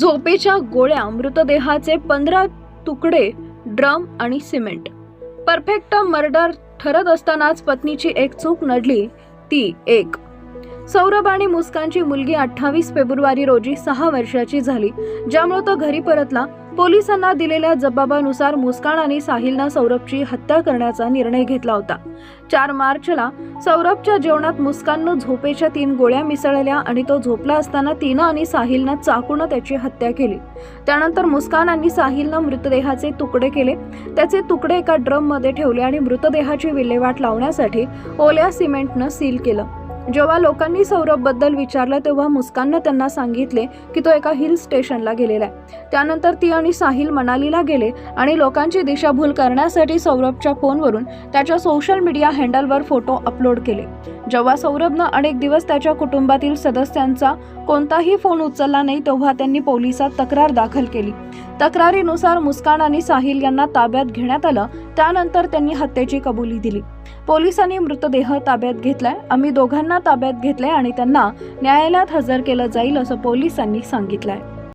झोपेच्या गोळ्या मृतदेहाचे पंधरा तुकडे ड्रम आणि सिमेंट. परफेक्ट मर्डर ठरत असतानाच पत्नीची एक चूक नडली. ती एक सौरभ आणि मुस्कानची मुलगी अठ्ठावीस फेब्रुवारी रोजी सहा वर्षाची झाली. ज्यामुळे तो घरी परतला. पोलिसांना दिलेल्या जबाबानुसार मुस्कान आणि साहिलनं सौरभची हत्या करण्याचा निर्णय घेतला होता. चार मार्चला सौरभच्या जेवणात मुस्काननं झोपेच्या तीन गोळ्या मिसळल्या आणि तो झोपला असताना तिनं आणि साहिलनं चाकूनं त्याची हत्या केली. त्यानंतर मुस्कान आणि साहिलनं मृतदेहाचे तुकडे केले. त्याचे तुकडे एका ड्रममध्ये ठेवले आणि मृतदेहाची विल्हेवाट लावण्यासाठी ओल्या सिमेंटनं सील केलं. जेव्हा लोकांनी सौरभबद्दल विचारलं तेव्हा मुस्काननं त्यांना सांगितले की तो एका हिल स्टेशनला गेलेला आहे. त्यानंतर ती आणि साहिल मनालीला गेले आणि लोकांची दिशाभूल करण्यासाठी सौरभच्या फोनवरून त्याच्या सोशल मीडिया हँडलवर फोटो अपलोड केले. जेव्हा सौरभनं अनेक दिवस त्याच्या कुटुंबातील सदस्यांचा कोणताही फोन उचलला नाही तेव्हा त्यांनी पोलिसात तक्रार दाखल केली. तक्रारीनुसार मुस्कान आणि साहिल यांना ताब्यात घेण्यात आलं. त्यानंतर त्यांनी हत्येची कबुली दिली. पोलिसांनी मृतदेह ताब्यात घेतलाय. आम्ही दोघांना ताब्यात घेतलंय आणि त्यांना न्यायालयात हजर केलं जाईल असं पोलिसांनी सांगितलंय.